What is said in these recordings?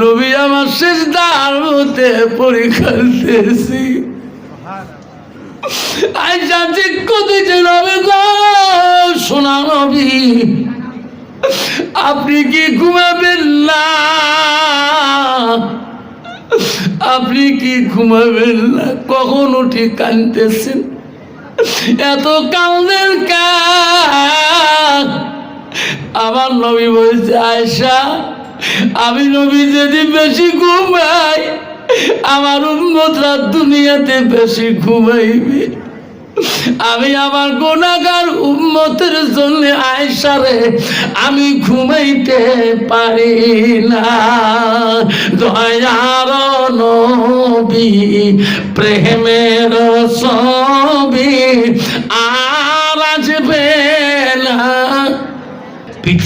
নবী আমার শেষ গো সোনা নবী, আপনি কি ঘুমাবেন না? আপনি কি ঘুমাবেন না? কখন উঠে কানতেছেন এত কান্দের কাজ আমার নবী বলছে, আয়সা আমি নবী যদি বেশি ঘুমাই, আমার উন্মতরা দুনিয়াতে বেশি ঘুমাইবে। আমি আমার গোনাগার উন্মতের জন্য আয়সারে আমি ঘুমাইতে পারি না। দয়ার নবী, প্রেমের ছবি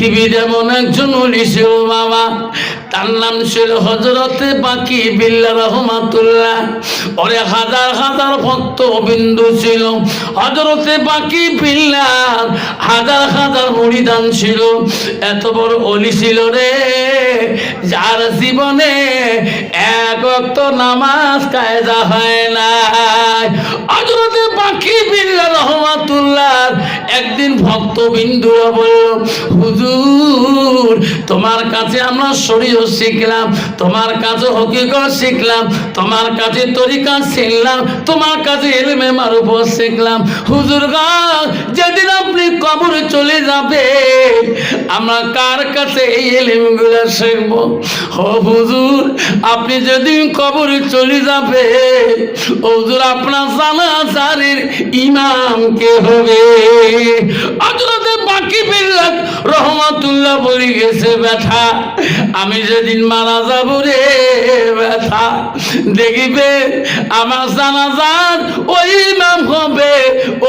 পৃথিবীর এমন একজন অলি ছিল বাবা। তার নাম ছিল হজরতে বাকি বিল্লা রহমাতুল্লাহ। ওরে হাজার হাজার ভক্ত বিন্দু ছিল। হজরতে বাকি বিল্লার হাজার হাজার মরিদান ছিল। এত বড় অলি ছিল রে। যার জীবনে এক অক্ত নামাজ কায়দা হয় না হজরতে বাকি বিল্লা রহমাতুল্লাহ একদিন ভক্ত বিন্দুরা বলল, হুজুর, তোমার কাছে আমরা শরীর শিখলাম, তোমার কাছে হকিকত শিখলাম, তোমার কাছে তরিকা শিখলাম, তোমার কাছে এলমে মারুফ শিখলাম। হুজুর যেদিন আপনি কবরে চলে যাবে, আমরা কার কাছে এই এলিমগুলো শিখব? ও হুজুর, আপনি যেদিন কবরে চলে যাবে হুজুর, আপনার জানা জানের ইমাম কে হবে? হজরতে বাকি বিল্লাহ রহমাতুল্লাহ বলে গেছে ব্যথা আমি যেদিন মারা যাব রে ব্যথা দেখিবে, আমার জানাজার ওই ইমাম হবে,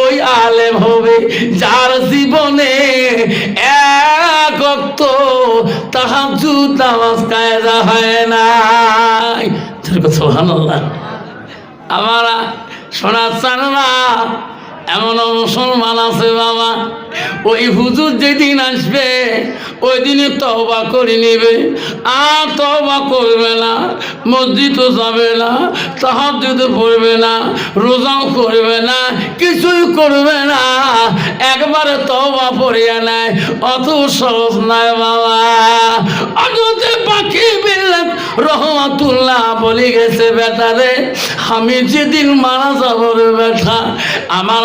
ওই আলেম হবে, যার জীবনে এক অক্ত তাহাজু নামাজ কায়দা হয় নাই। সুবহানাল্লাহ। আমার শোনা চান না। এমন মুসলমান আছে বাবা। ওই হুজুর যেদিন আসবে, ওই দিনে তবা করে নিবে। আর তবা করবে না, মসজিদও যাবে না তাহাজুদে পড়বে না, রোজাও করবে না, কিছুই করবে না। একবারে তবা পড়িয়া নেয় অত সহজ নয় বাবা। অযথে পাখি বিল্লাত রহমাতুল্লাহ বলি গেছে বেটারে, আমি যেদিন মারা যাব রে বেটা, আমার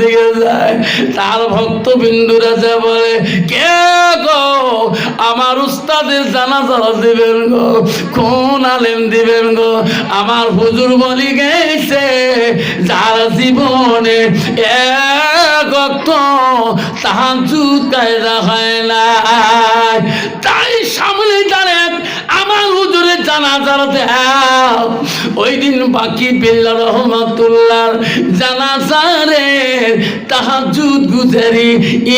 দিকে যায়, তার ভক্ত বিন্দুরা যে বলে, কে গো? আমার উস্তাদের জানাজার দিবেন গো, কোন আলেম দিবেন গো? আমার হুজুর বলি গেছে, যার জীবনে এক তাহাজু কায়দা হয় না তাই সামনে দাঁড়ায় আমার হুজুরে জানাজার দেও ওই দিন বাকি বিল্লা রহমাতুল্লাহ জানাজারে তাহাজুদ গুজারি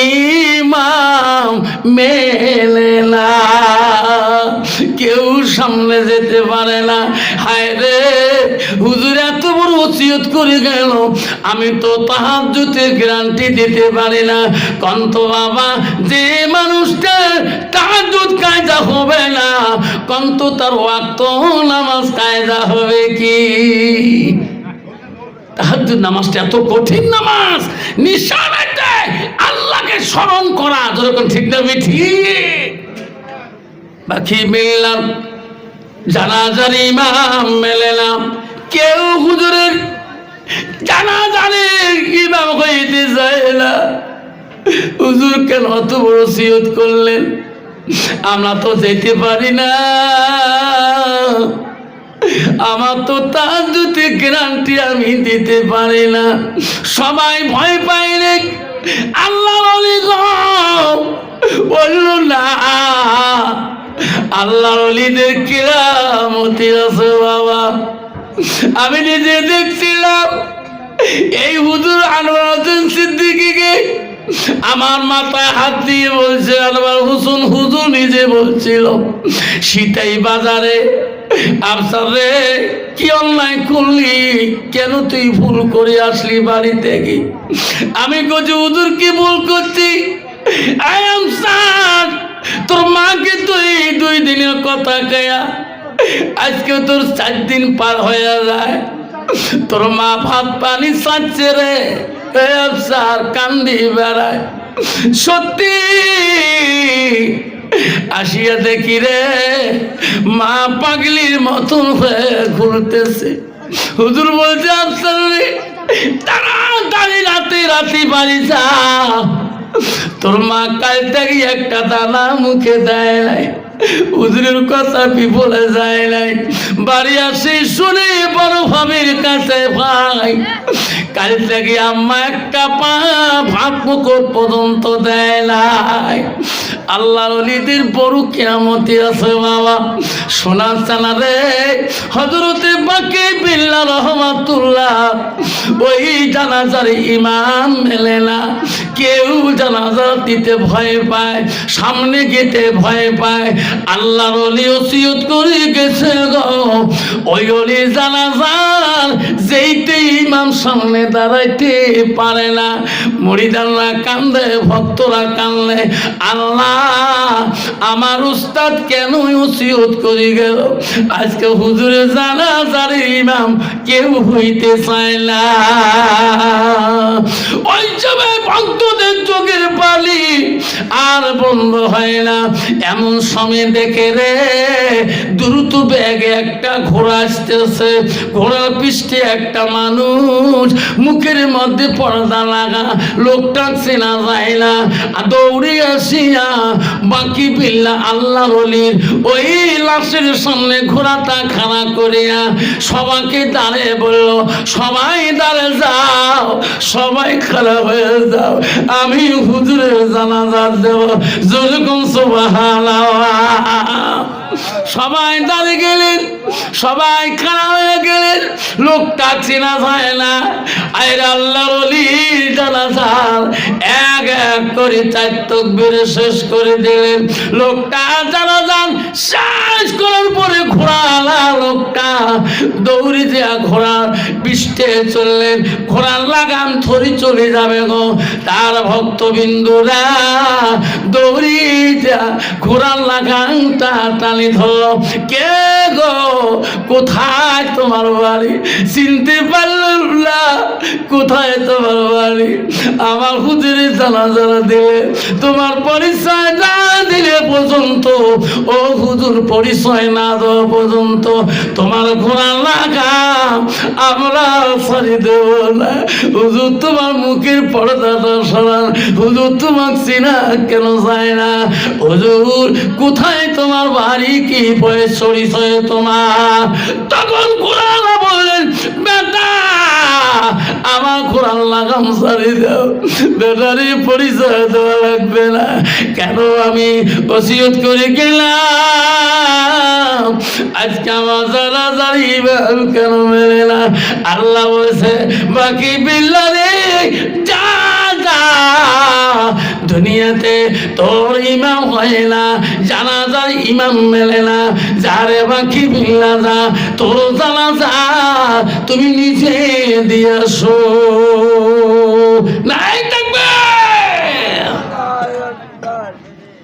ইমাম মেলে না। কেউ সামনে যেতে পারে না। হায় রে, হুজুর এত বড় ওসিয়ত করে গেল। আমি তো তাহাজুতের গ্যারান্টি দিতে পারি না। কন্ত বাবা, যে মানুষটা তাহাজুদ কায়দা হবে না, কন্ত তার ওয়াক্ত নামাজ কায়দা হবে। কি? নামাজটা এত কঠিন নামাজ নিঃশ্বাস আল্লাহকে স্মরণ করা, যেরকম ঠিক না বাকি মিললাম, জানাজার ইমাম মেলে না কেউ হুজুরের জানাজারের ইমাম হইতে যায় না। হুজুর কেন অত বড় সিয়ত করলেন? আমরা তো যেতে পারি না। আমার তো তার দুটি গ্যারান্টি আমি দিতে পারি না। সবাই ভয় পাই রে। আল্লাহ বলি বলল না। আল্লাহ অলিদের কিরামতি আছে, বাবা। আমি নিজে দেখছিলাম, এই হুজুর আনোয়ার হোসেন সিদ্দিকিকে আমার মাথায় হাত দিয়ে বলছে, আনোয়ার হোসেন হুজুর নিজে বলছিল, সীতাই বাজারে আফসার রে কি অন্যায় করলি? কেন তুই ভুল করে আসলি বাড়ি থেকে আমি কচি হুজুর, কি ভুল করছি? আই এম স্যার, তোর মাকে তুই দুই দিনের কথা কয়া, আজকে তোর চার দিন পার হয়ে যায়। তোর মা ভাত পানি চাচ্ছে রে আফসার, কান্দি বেড়ায়। সত্যি আসিয়া দেখি রে, মা পাগলির মতন হয়ে ঘুরতেছে। হুজুর বলছে, আফসার রে, তাড়াতাড়ি রাতে রাতে বাড়ি যা। তোর মা কাল থেকে একটা দানা মুখে দেয় নাই। হুজুরের কথা বিফলে যায় নাই। বাড়ি আসে শুনে বড় ভাবির কাছে ভাই। কাল থেকে আম্মা একটা পা মুখ পর্যন্ত দেয় নাই। আল্লাহ অলিদের বড় কেয়ামতি আছে বাবা। সোনা চানা রে হজরতে বাকি বিল্লা রহমাতুল্লাহ, ওই জানাজার ইমাম মেলে না। কেউ জানাজা দিতে ভয় পায়, সামনে গেতে ভয় পায়। আল্লাহর অলি ওসিয়ত করে গেছে গো। ওই অলি জানাজার যেইতে ইমাম সামনে দাঁড়াইতে পারে না। মরিদানরা কান্দে, ভক্তরা কান্দে, আল্লাহ আমার উস্তাদ কেন ওসিয়ত করে গেল? আজকে হুজুরে জানাজার ইমাম কেউ হইতে চায় না। ওই সময় ভক্তদের চোখের পালি আর বন্ধ হয় না। এমন সময় দেখে রে, দ্রুত ব্যাগে একটা ঘোড়া আসতেছে। ঘোড়ার পৃষ্ঠে একটা মানুষ, মুখের মধ্যে পর্দা লাগা, লোকটা চেনা যায় না। দৌড়ে আসিয়া বাকি বিল্লা আল্লাহ রলির ওই লাশের সামনে ঘোড়াটা খাড়া করিয়া সবাইকে দাঁড়িয়ে বলল, সবাই দাঁড়ে যাও, সবাই খারাপ হয়ে যাও। আমি হুজুরের জানাজা দেব। যেরকম সবাই দাঁড়িয়ে গেলেন, সবাই খারাপ হয়ে গেলেন, লোকটা চেনা যায় না। আয়ের আল্লাহ অলির জানাজার এক এক করে চার তকবির শেষ করে দিলেন। লোকটা জানাজান শেষ করার পরে ঘোড়ালা লোকটা দৌড়ে দেয়া ঘোড়ার পৃষ্ঠে চললেন। ঘোড়ার লাগাম থরি চলে যাবে গো। তার ভক্তবিন্দুরা দৌড়ি দেয়া ঘোড়ার লাগামটা টানি ধরল। কে গো? কোথায় তোমার বাড়ি? চিনতে পারলাম না। কোথায় তোমার বাড়ি? আমার হুজুরে জানা জানা দিলে, তোমার পরিচয় না দিলে পর্যন্ত, ও হুজুর পরিচয় না দেওয়া পর্যন্ত, তোমার ঘোড়া লাগা আমরা সারি দেব না। হুজুর তোমার মুখের পর্দাটা সরান। হুজুর তোমার চিনা কেন যায় না? হুজুর, কোথায় তোমার বাড়ি? কি পরিচয় তোমার? তখন ঘোড়ালা বললেন, বেটা, আমার কোরআন লাগাম সারি দাও। বেটারি পরিচয় দেওয়া লাগবে না। কেন আমি ওসিয়ত করে গেলাম? আজকে আমার যারা জানিবেন কেন মেলে না? আল্লাহ বলছে বাকি বিল্লারে যা যা দুনিয়াতে তোর ইমাম হয় না জানাজার ইমাম মেলে না যারে বাকি বিল্লা যা তোর জানাজা তুমি নিজে দিয়ে আসো। নাই থাকবে।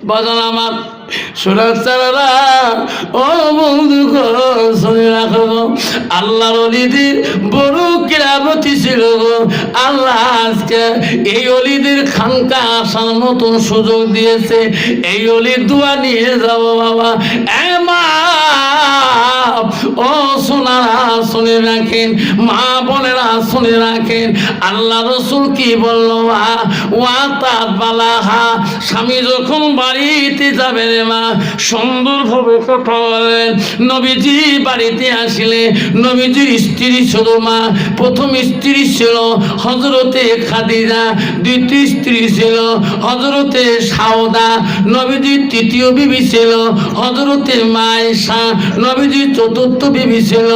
বাজান আমার সোনার চালারা ও বন্ধু গো, শুনে আল্লাহর অলিদের বড় কেরামতি ছিল আল্লাহ আজকে এই অলিদের খানকা আসার মতন সুযোগ দিয়েছে। এই অলির দোয়া নিয়ে যাব বাবা। ও সোনারা শুনে রাখেন, মা বোনেরা শুনে রাখেন। আল্লাহ রসুল কি বলল ওয়া তার বালাহা, স্বামী যখন বাড়িতে যাবে রে মা, সুন্দরভাবে কথা বলেন। নবীজি বাড়িতে আসলে নবীজির স্ত্রী ছিল মা প্রথম স্ত্রী ছিল হজরতে খাদিজা, দ্বিতীয় স্ত্রী ছিল হজরতে সাওদা নবীজির তৃতীয় বিবি ছিল হজরতে মায়েশা, নবীজির চতুর্থ বিবি ছিল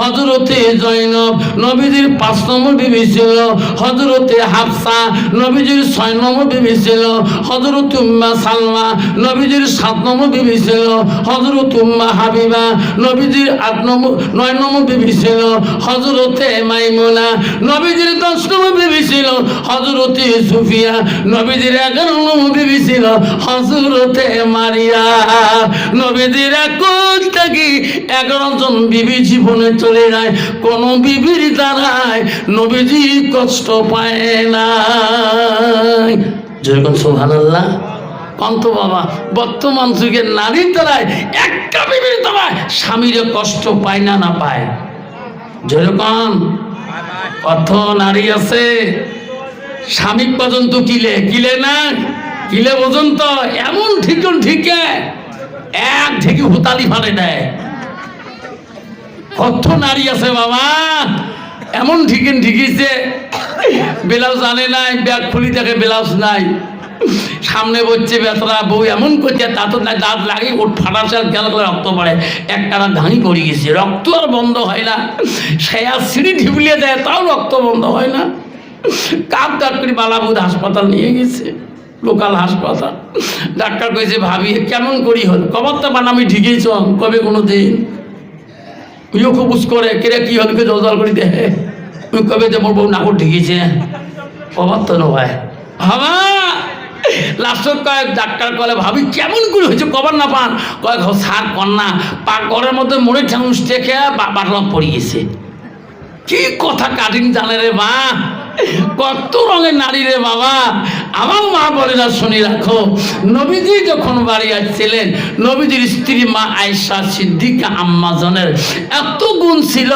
হজরতে জৈনব নবীজির পাঁচ নম্বর বিবি ছিল হজরতে হাফসা, নবীজির ছয় নম্বর বিবি ছিল হজরত উম্মা সালমা, নবীজির সাত নম্বর বিবি ছিল হজরত উম্মা হাবিবা, নবীজির আট নম্বর নয় নম্বর বিবি ছিল হজরতে মাইমুনা। নবীজির দশ নম্বর বিবি ছিল হজরতে সুফিয়া। নবীজির এগারো নম্বর বিবি ছিল হজরতে মারিয়া। নবীজির একুশ থেকে এগারো বিবি জীবনে চলে যায়, কোন বিবির দ্বারায় নবীজি কষ্ট পায় না যেরকম সোহান আল্লাহ কন্ত বাবা, বর্তমান যুগের নারীর দ্বারায় একটা বিবির দ্বারায় স্বামীর কষ্ট পায় না না পায়? যেরকম কত নারী আছে, স্বামী পর্যন্ত কিলে কিলে না? কিলে পর্যন্ত? এমন ঠিকন ঠিকে, এক ঢেকে হুতালি ফাড়ে দেয়। কত নারী আছে বাবা, এমন ঠিকেন ঠিকিছে, ব্লাউজ আনে নাই, ব্যাগ খুলি থাকে ব্লাউজ নাই। সামনে বলছে, বেতরা বউ এমন করছে, তা তো না, দাঁত লাগে ওর আর গেল গেলে রক্ত পড়ে। একটা ঘানি পড়ে গেছে, রক্ত আর বন্ধ হয় না। সে আর সিঁড়ি ঢিবলিয়ে দেয়, তাও রক্ত বন্ধ হয় না। কাপ করে বালাবুদ হাসপাতাল নিয়ে গেছে, লোকাল হাসপাতাল। ডাক্তার কইছে, ভাবি, কেমন করি হল? কবার তো বানামি ঠিকই চল, কবে কোনো দিন? ওইও খুব উস করে কেরে কি হল? জল জল করে ওই কবে যে বউ? নাকর ঠিকিছে কবার তো নয়। হাবা লাস্টত কয়েক ডাক্তার কলে, ভাবি, কেমন করে হয়েছে? কবার না পান? কয়েক সার কন্যা পা ঘরের মধ্যে মরে ঠাউস টেকে বাটলাম পড়িয়েছে কি কথা কাটিং জানে রে মা? কত রঙের নারী রে বাবা? আমার মা বলে না, শুনি রাখো। নবীজি যখন বাড়ি আসছিলেন, নবীজির স্ত্রী মা আয়সা সিদ্দিকা আম্মাজনের এত গুণ ছিল,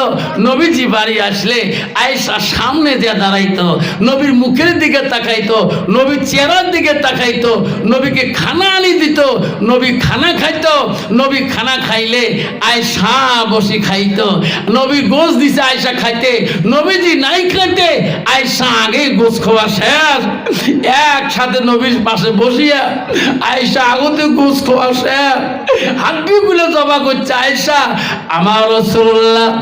নবীজি বাড়ি আসলে আয়সা সামনে দিয়ে দাঁড়াইতো, নবীর মুখের দিকে তাকাইতো, নবীর চেহারার দিকে তাকাইতো, নবীকে খানা আনি দিত, নবী খানা খাইতো, নবী খানা খাইলে আয়সা বসে খাইতো, নবী গোস দিছে আয়সা খাইতে, নবীজি নাই খাইতে আয়সা আগে গোস খাওয়া শেষ। একসাথে নবীর পাশে বসিয়া আগতে গোস খাওয়া শেষ। হাড্ডি গুলো জমা করছে আয়সা আমার রসুল্লাহ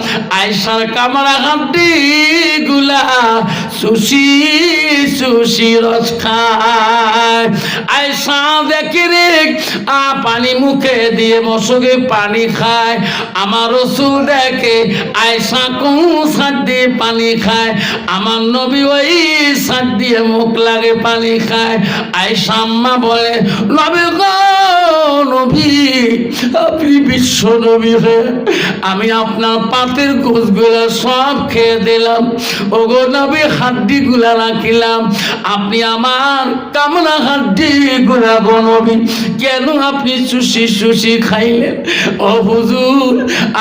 হাড্ডি গুলা সুশি সুশি রস খায়। রে, আ, পানি মুখে দিয়ে মশকে পানি খায়। আমার রসুল দেখে আয়সা কোন দিয়ে পানি খায়। আমার নবী দিয়ে মুখ লাগে, পানি খায়। আয়সা আম্মা বলে, নবী গো, নবী, আপনি বিশ্ব নবী হয়ে আমি আপনার পাতের গোছগুলো সব খেয়ে দিলাম। ওগো নবী হাড্ডি গুলা রাখিলাম। আপনি আমার কামনা হাড্ডি গুলা বনবি কেন আপনি সুশি সুশি খাইলেন? ও হুজুর,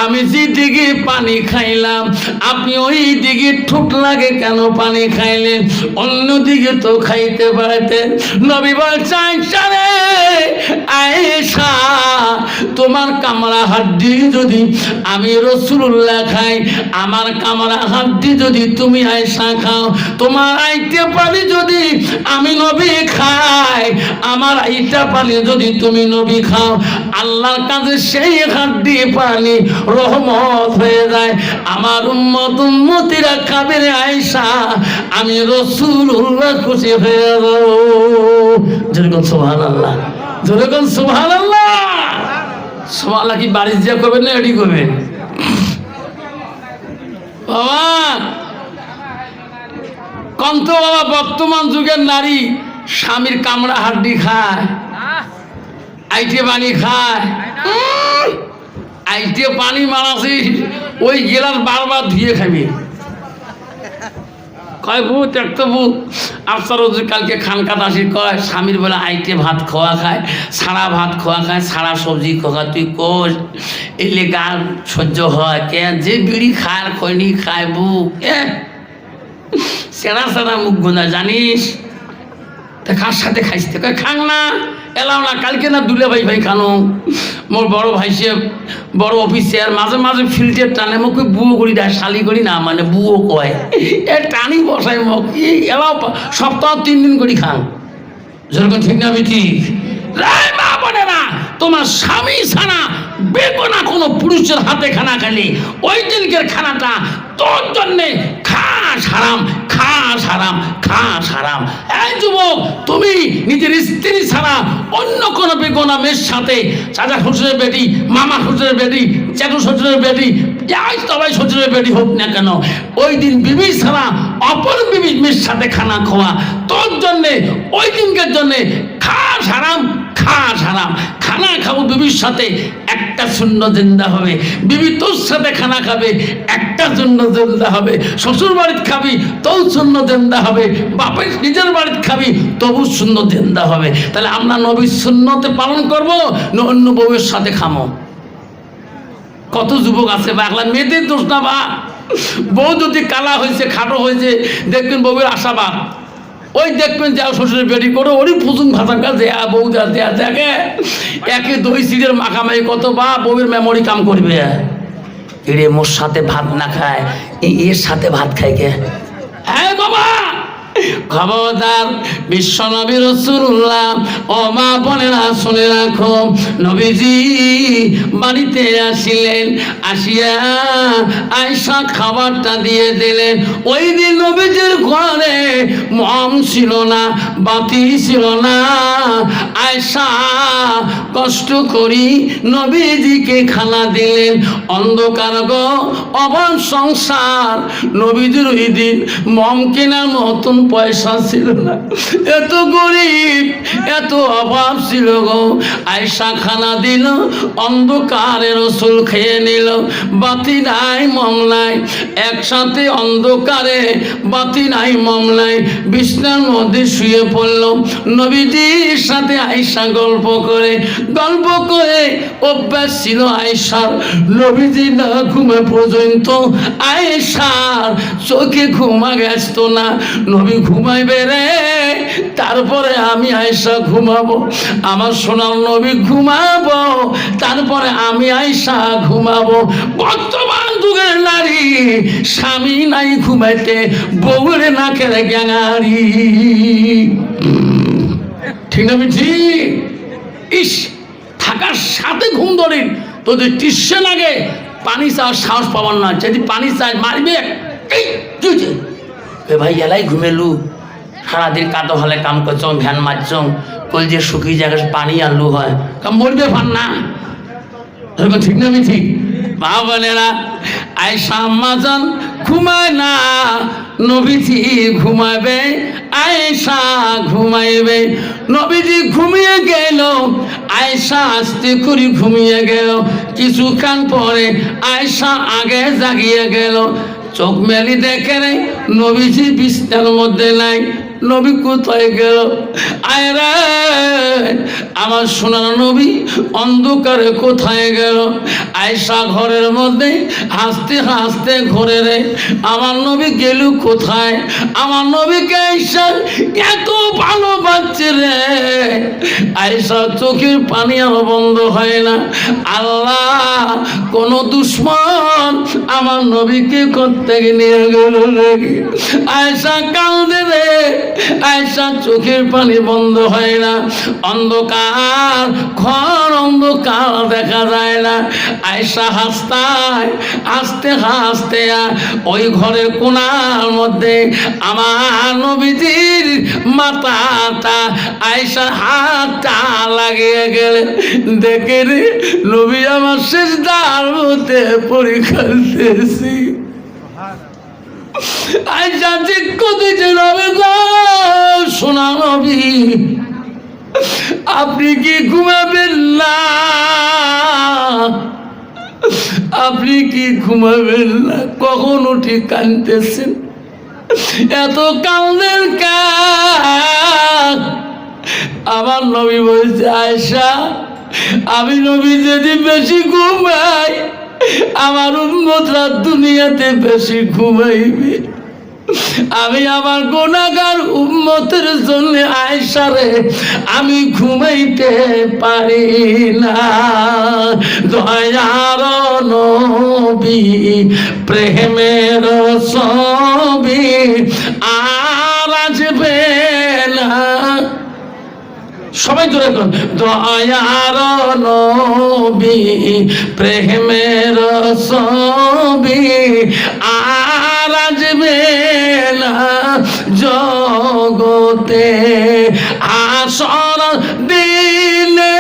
আমি যে দিকে পানি খাইলাম, আপনি ওই দিকে ঠুট লাগে কেন পানি খাইলেন অন্যদিকে তো খাইতে পারতেন নবী বলছেন আয়েশা, তোমার কামরা হাড্ডি যদি আমি রসুল্লাহ খাই, আমার কামরা হাড্ডি যদি তুমি আয়েশা খাও, তোমার আইতে পারি যদি আমি নবী খাই, আমার আইটা পানি যদি তুমি নবী খাও, আল্লাহর কাছে সেই হাড্ডি পানি রহমত হয়ে যায়। আমার উম্মত উম্মতিরা খাবে রে আয়েশা আমি রসুল্লাহ খুশি হয়ে যাব। যেরকম সোহান আল্লাহ যেরকম সোহান আল্লাহ সোহান কি বাড়ি যা করবেন না এটি করবেন? বাবা! কন্ত বাবা বর্তমান যুগের নারী স্বামীর কামড়া হাড্ডি খায় আইটে পানি খায়। আইটে পানি মারাছি ওই গেলাস বারবার ধুয়ে খাবি কয় বু একটা বু আফসার হুজুর কালকে খানকাত আসি কয়, স্বামীর বলে আইটে ভাত খাওয়া খায়, সারা ভাত খাওয়া খায়, সারা সবজি খাওয়া তুই কোষ? এলে গাল সহ্য হয়, কে? যে বিড়ি খায় খৈনি খায় বু এ সেরা সেরা মুখ গুনা, জানিস? তা কার সাথে খাইছে? কয়, খাং না এলাও না কালকে না দুলে ভাই ভাই খানো। মোর বড় ভাই সে বড় অফিসিয়ার মাঝে মাঝে ফিল্ডের টানে মোক বুয়ো করি দেয় শালি করি না মানে বুয়ো কয়। এ টানি বসাই মোক এই এলাও সপ্তাহ তিন দিন করি খান যেরকম ঠিক না ঠিক রায় মা বলে না তোমার স্বামী ছাড়া বেগনা কোনো পুরুষের হাতে খানা খালি ওই দিনকের খানাটা তোর জন্যে খাস হারাম খাস হারাম খাস হারাম। এই যুবক, তুমি নিজের স্ত্রী ছাড়া অন্য কোনো বেগনা মেয়ের সাথে চাচা শ্বশুরের বেটি, মামা শ্বশুরের বেটি চ্যাটু শ্বশুরের বেটি, যাই সবাই শ্বশুরের বেটি হোক না কেন, ওই দিন বিবি ছাড়া অপর বিবি মেয়ের সাথে খানা খাওয়া, তোর জন্যে, ওই দিনকার জন্যে খাস হারাম খাস হারাম। খানা খাব বিবির সাথে, একটা শূন্য জিন্দা হবে। বিবি তোর সাথে খানা খাবে, একটা শূন্য জিন্দা হবে। শ্বশুর বাড়িতে খাবি, তোর শূন্য জিন্দা হবে। বাপের নিজের বাড়িতে খাবি তবু শূন্য জিন্দা হবে। তাহলে আমরা নবীর শূন্যতে পালন করব না অন্য বউয়ের সাথে খামো? কত যুবক আছে বা একলা মেয়েদের দোষ না বা? বউ যদি কালা হয়েছে, খাটো হয়েছে, দেখবেন বউয়ের আশাবাদ ওই দেখবেন যা শ্বশুরের বেটি করে ওরই ফুসুন ভাষাকা দেয়া, বউ দেয়া দেয়া, দেখে? একে দই সিটের মাখামাখি কত বা, বউয়ের মেমোরি কাম করবে। এরে, মোর সাথে ভাত না খায় এর সাথে ভাত খায় কে? হ্যাঁ বাবা! খবরদার বিশ্ব নবী রসুল্লাহ ও মা বোনেরা শুনে রাখো, নবীজি বাড়িতে আসিলেন, আসিয়া আয়সা খাবারটা দিয়ে দিলেন। ওই দিন নবীজির ঘরে মম ছিল না, বাতি ছিল না। আয়সা কষ্ট করি নবীজিকে খানা দিলেন। অন্ধকার গো অভাব সংসার। নবীজির ওই দিন মম কেনার মতন পয়সা ছিল না। এত গরিব, এত অভাব ছিল গো। আয়সা খানা দিল অন্ধকারে রসুল খেয়ে নিল। বাতি নাই, মম একসাথে অন্ধকারে বাতি নাই, মম বিছনার মধ্যে শুয়ে পড়ল। নবীজির সাথে আয়সা গল্প করে গল্প করে অভ্যাস ছিল আয়সার। নবীজি না ঘুমে পর্যন্ত আয়সার চোখে ঘুমা গেছত না। নবী ঘুমাইবে রে? তারপরে আমি আয়সা ঘুমাবো, আমার সোনাল নবী ঘুমাবো, তারপরে আমি আয়সা ঘুমাবো। বর্তমান যুগের নারী, স্বামী নাই ঘুমাইতে বউরে না কেড়ে গ্যাঙারি। ঠিক না ঠিক ইস, থাকার সাথে ঘুম ধরে, তোদের টিসে লাগে, পানি চাওয়ার সাহস পাবার না। যদি পানি চাই মারবে, এই? এ ভাই এলাই ঘুমেলু। সারাদিন কাতো হলে কাম করছ ভ্যান মারছ, কল যে শুকিয়ে জায়গায় পানি আনলু হয়। মরবে ফান না। ঠিক না আমি ঠিক মা বোনেরা আয়সা আম্মাজান ঘুমায় না। নবীজি ঘুমাবে, আয়েশা ঘুমাইবে। নবীজি ঘুমিয়ে গেল, আয়েশা আস্তে করে ঘুমিয়ে গেল। কিছুক্ষণ পরে আয়েশা আগে জাগিয়ে গেল। চোখ মেলি দেখে নাই নবীজি বিছনার মধ্যে নাই। নবী কোথায় গেল? আয় রে, আমার সোনার নবী অন্ধকারে কোথায় গেল? আয়সা ঘরের মধ্যে হাসতে হাসতে ঘরে রে, আমার নবী গেল কোথায়? আমার নবীকে আয়সা এত ভালো পাচ্ছে রে। আয়সা চোখের পানি আর বন্ধ হয় না। আল্লাহ, কোন দুশ্মন আমার নবীকে করতে নিয়ে গেল নাকি? আয়সা কাঁদে রে। আয়সা চোখের পানি বন্ধ হয় না। অন্ধকার, ঘর অন্ধকার দেখা যায় না। আয়সা হাসতায়, হাসতে হাসতে ওই ঘরের কোনার মধ্যে আমার নবীজির মাথাটা আয়সা হাতটা লাগিয়ে গেলে। দেখে রে, নবী আমার শেষ দার মধ্যে পরীক্ষা দিয়েছি গো সোনা নবী, আপনি কি ঘুমাবেন না? আপনি কি ঘুমাবেন না? কখন উঠে কানতেছেন এত কান্দের কাক আমার নবী বলছে আয়সা আমি নবী যদি বেশি ঘুমাই আমার উন্মতরা দুনিয়াতে বেশি ঘুমাইবে। আমি আমার গুণাগার উম্মতের জন্য আয়সারে আমি ঘুমাইতে পারি না। দয়ার নবী, প্রেমের ছবি আর সবাই জোরে কর দয়ার নবী প্রেমের ছবি আর আসবে না জগতে। আসর দিনে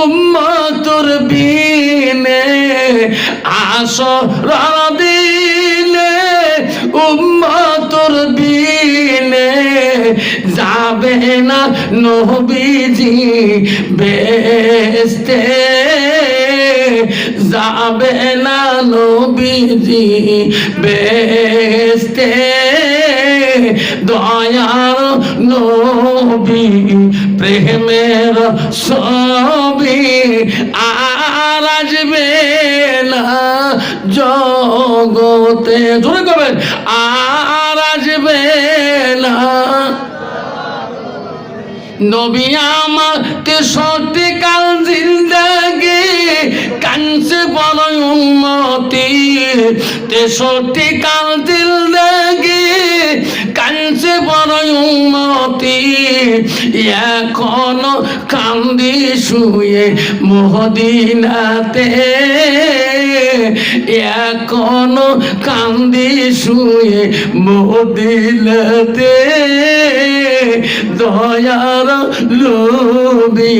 উম্মতুর বিনে আসর যাবে না নবীজি বেস্তে যাবে না নবীজি বেস্তে দয়ার নবী, প্রেমের ছবি আর আসবে না জগতে। ধরে করবেন নবী আমার তেষট্টি কাল জিন্দাগে কাঞ্চে বড় উন্মতি তেষট্টি কাল জিন্দাগে কাঞ্চে বড় উন্মতি এখনও কান্দি শুয়ে মহদিনাতে। এখনও কান্দি শুয়ে মহদিনাতে। দয়ার লোবি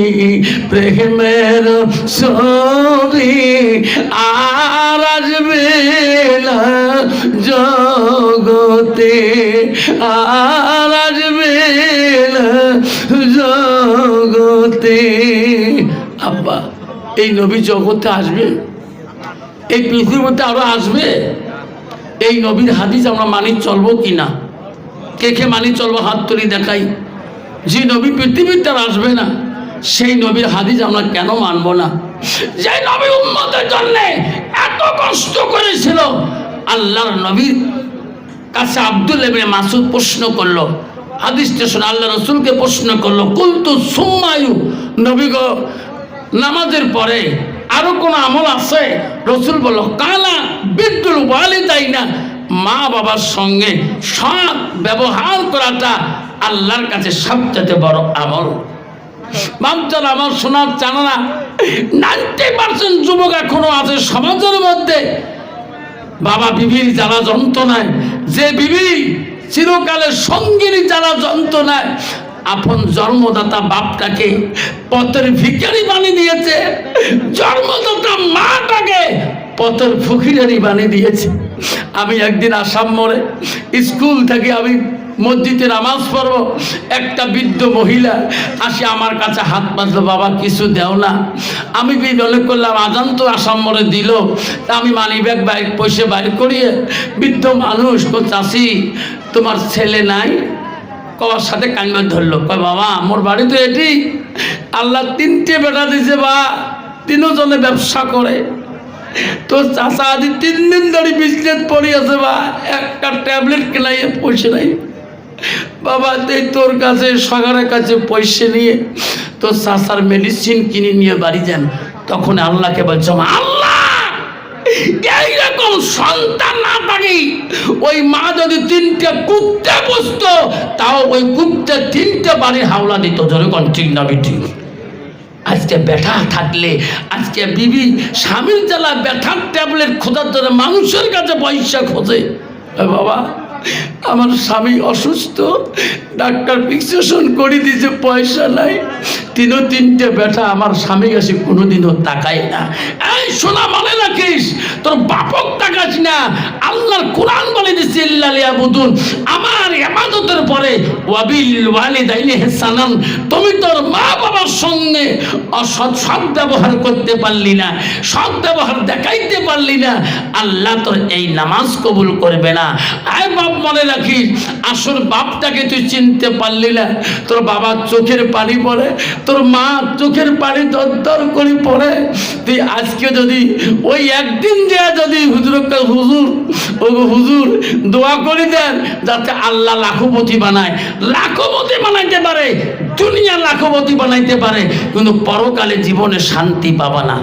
প্রেমের ছবি আর আসবে জগতে আর আসবে জগতে। আব্বা, এই নবী জগতে আসবে? এই মধ্যে আরও আসবে? এই নবীর হাদিস আমরা মানি চলবো কি না কে কে মানি চলবো হাত তুলি দেখাই। যে নবী পৃথিবীতে আর আসবে না, সেই নবীর হাদিস আমরা কেন মানবো না? যে নবী উম্মতের জন্য এত কষ্ট করেছিল, আল্লাহর নবীর কাছে আব্দুল ইবনে মাসুদ প্রশ্ন করল। হাদিস স্টেশন আল্লাহ রসুলকে প্রশ্ন করল, কুলতু সুম্মায়ু? নবী গো, নামাজের পরে আরও কোনো আমল আছে? রসুল বলল, কালা বিদ্যুল ওয়ালি তাই না মা বাবার সঙ্গে সৎ ব্যবহার করাটা আল্লাহর কাছে সবচেয়ে বড় আমল। বাচ্চারা আমার শোনার জানা না নাইনটি পার্সেন্ট যুবক এখনও আছে সমাজের মধ্যে। বাবা বিবির জ্বালা যন্ত্রণায়, যে বিবি চিরকালের সঙ্গিনী জ্বালা যন্ত্রণায় আপন জন্মদাতা বাপটাকে পথের ভিখারি বানিয়ে দিয়েছে, জন্মদাতা মাটাকে পথের ফকিরানি বানিয়ে দিয়েছে। আমি একদিন আসাম মোড়ে স্কুল থেকে আমি মসজিদে নামাজ পড়ব, একটা বৃদ্ধ মহিলা আসে আমার কাছে হাত বাঁধলো, বাবা, কিছু দেও না। আমি বিদলে করলাম, আজান তো আসাম মোড়ে দিল। তা আমি মানি ব্যাগ বাইক পয়সা বাইর করিয়ে বৃদ্ধ মানুষ তো চাষি তোমার ছেলে নাই? কবার সাথে কাঙ্গা ধরলো, কয়, বাবা, মোর বাড়ি তো এটি। আল্লাহ তিনটে বেটা দিছে, বা, তিনজনে ব্যবসা করে। তো চাষা আদি তিন দিন ধরে বিজনেস পড়ে আছে বা, একটা ট্যাবলেট কেনাই পয়সা নাই। বাবা, তুই তোর কাছে, সগারের কাছে পয়সা নিয়ে তোর চাষার মেডিসিন কিনে নিয়ে বাড়ি যান। তখন আল্লাহকে বলছো আল্লাহ, এইরকম সন্তান না থাকি ওই মা যদি তিনটে কুত্তে বসতো তাও ওই কুত্তে তিনটে বাড়ি হাওলা দিত। কোন ঠিক না ঠিক আজকে ব্যথা থাকলে, আজকে বিবি স্বামীর জ্বালা ব্যথার ট্যাবলেট খোঁজার জন্য মানুষের কাছে পয়সা খোঁজে। বাবা, আমার স্বামী অসুস্থ, ডাক্তার ফিক্সেশন করে দিয়েছে, পয়সা নাই। তিনও তিনটে ব্যথা আমার স্বামী কাছে কোনোদিনও তাকায় না। শোনা মনে রাখিস তোর বাপক তাকাস না। আল্লাহর কোরআন বলে দিচ্ছে ইল্লালিয়া বুদুন আমার এমাদতের পরে, ওয়াবিল ওয়ালিদাইনি হেসানান তুমি তোর মা বাবার সঙ্গে অসৎ সৎ ব্যবহার করতে পারলি না, সৎ ব্যবহার দেখাইতে পারলি না। আল্লাহ তোর এই নামাজ কবুল করবে না। আয় বাপ, মনে রাখিস, আসল বাপটাকে তুই চিনতে পারলি না। তোর বাবার চোখের পানি পড়ে, তোর মা চোখের পানি দর করে পড়ে। তুই আজকে যদি ওই একদিন যে যদি হুজুর হুজুর ও হুজুর, দোয়া করে দেন যাতে আল্লাহ লাখপতি বানায়। লাখপতি বানাইতে পারে, দুনিয়া লাখপতি বানাইতে পারে, কিন্তু পরকালে জীবনে শান্তি পাবা না।